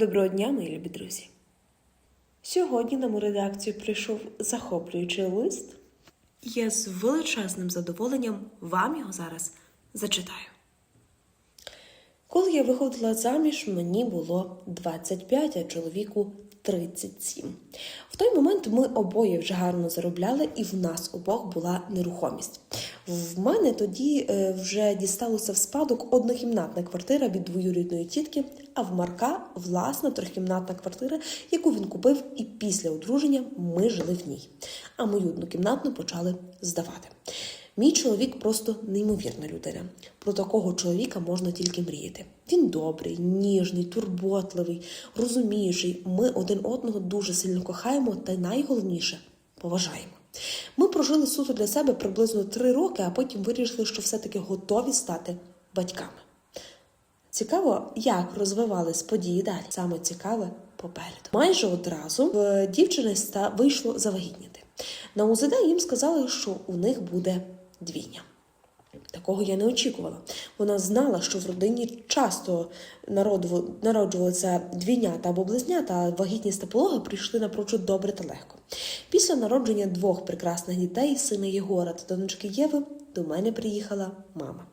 Доброго дня, мої любі друзі! Сьогодні на мою редакцію прийшов захоплюючий лист. Я з величезним задоволенням вам його зараз зачитаю. Коли я виходила заміж, мені було 25, а чоловіку 37. В той момент ми обоє вже гарно заробляли, і в нас обох була нерухомість. В мене тоді е, вже дісталося в спадок однокімнатна квартира від двоюрідної тітки, а в Марка власна трьохкімнатна квартира, яку він купив, і після одруження ми жили в ній. А мою однокімнатну почали здавати. Мій чоловік просто неймовірна людина. Про такого чоловіка можна тільки мріяти. Він добрий, ніжний, турботливий, розуміючий. Ми один одного дуже сильно кохаємо та найголовніше поважаємо. Ми прожили суто для себе приблизно три роки, а потім вирішили, що все-таки готові стати батьками. Цікаво, як розвивались події далі. Саме цікаве попереду. Майже одразу в дівчини вийшло завагітніти. На УЗД їм сказали, що у них буде двійня. Такого я не очікувала. Вона знала, що в родині часто народжувалися двійнята або близнята, а вагітність та пологи прийшли напрочуд добре та легко. Після народження двох прекрасних дітей, сина Єгора та донечки Єви, до мене приїхала мама.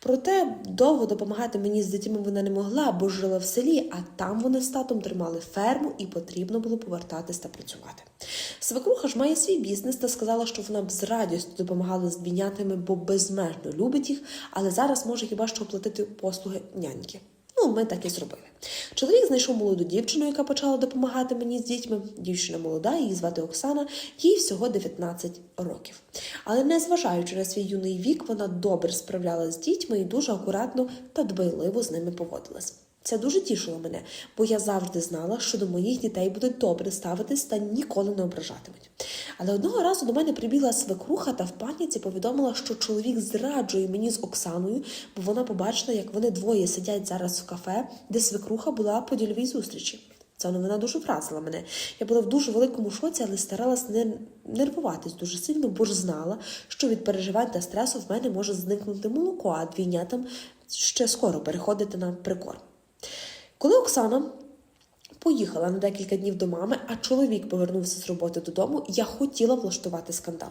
Проте довго допомагати мені з дітьми вона не могла, бо жила в селі, а там вони з татом тримали ферму і потрібно було повертатись та працювати. Свекруха ж має свій бізнес та сказала, що вона б з радістю допомагала з двійнятами, бо безмежно любить їх, але зараз може хіба що оплатити послуги няньки. Ми так і зробили. Чоловік знайшов молоду дівчину, яка почала допомагати мені з дітьми. Дівчина молода, її звати Оксана, їй всього 19 років. Але незважаючи на свій юний вік, вона добре справлялася з дітьми і дуже акуратно та дбайливо з ними поводилась. Це дуже тішило мене, бо я завжди знала, що до моїх дітей будуть добре ставитись та ніколи не ображатимуть. Але одного разу до мене прибігла свекруха та в паніці повідомила, що чоловік зраджує мені з Оксаною, бо вона побачила, як вони двоє сидять зараз в кафе, де свекруха була по дільовій зустрічі. Ця новина дуже вразила мене. Я була в дуже великому шоці, але старалась не нервуватись дуже сильно, бо ж знала, що від переживань та стресу в мене може зникнути молоко, а двійнятам ще скоро переходити на прикорм. Коли Оксана поїхала на декілька днів до мами, а чоловік повернувся з роботи додому, я хотіла влаштувати скандал.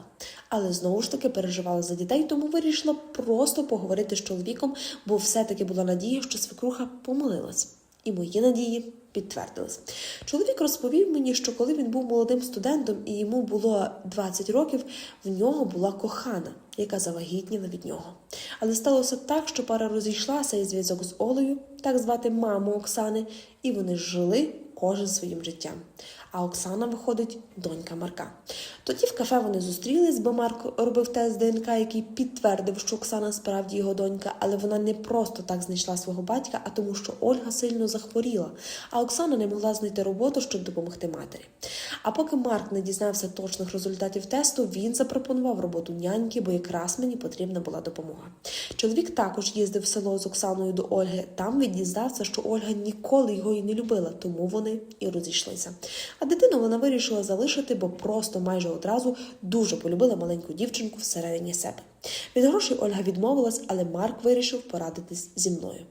Але знову ж таки переживала за дітей, тому вирішила просто поговорити з чоловіком, бо все-таки була надія, що свекруха помилилась. І мої надії підтвердились. Чоловік розповів мені, що коли він був молодим студентом і йому було 20 років, в нього була кохана, яка завагітніла від нього. Але сталося так, що пара розійшлася і зв'язок з Олею, так звати маму Оксани, і вони жили кожен своїм життям. А Оксана виходить донька Марка. Тоді в кафе вони зустрілись, бо Марк робив тест ДНК, який підтвердив, що Оксана справді його донька, але вона не просто так знайшла свого батька, а тому, що Ольга сильно захворіла, а Оксана не могла знайти роботу, щоб допомогти матері. А поки Марк не дізнався точних результатів тесту, він запропонував роботу няньки, бо якраз мені потрібна була допомога. Чоловік також їздив в село з Оксаною до Ольги. Там він дізнався, що Ольга ніколи його і не любила, тому вони і розійшлися. А дитину вона вирішила залишити, бо просто майже одразу дуже полюбила маленьку дівчинку всередині себе. Від грошей Ольга відмовилась, але Марк вирішив порадитись зі мною.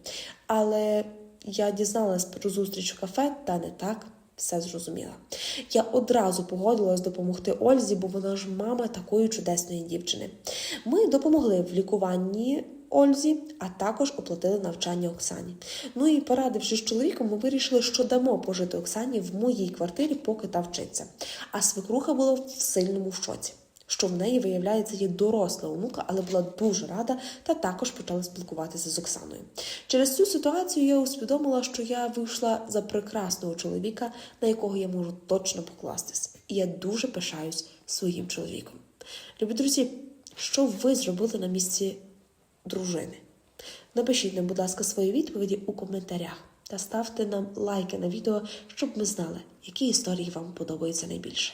Але я дізналась про зустріч у кафе, та не так все зрозуміла. Я одразу погодилась допомогти Ользі, бо вона ж мама такої чудесної дівчини. Ми допомогли в лікуванні. Ользі, а також оплатили навчання Оксані. Ну і порадившись з чоловіком, ми вирішили, що дамо пожити Оксані в моїй квартирі, поки та вчиться. А свекруха була в сильному шоці, що в неї, виявляється, є доросла онука, але була дуже рада та також почала спілкуватися з Оксаною. Через цю ситуацію я усвідомила, що я вийшла за прекрасного чоловіка, на якого я можу точно покластись. І я дуже пишаюсь своїм чоловіком. Любі друзі, що ви зробили на місці дружини? Напишіть нам, будь ласка, свої відповіді у коментарях та ставте нам лайки на відео, щоб ми знали, які історії вам подобаються найбільше.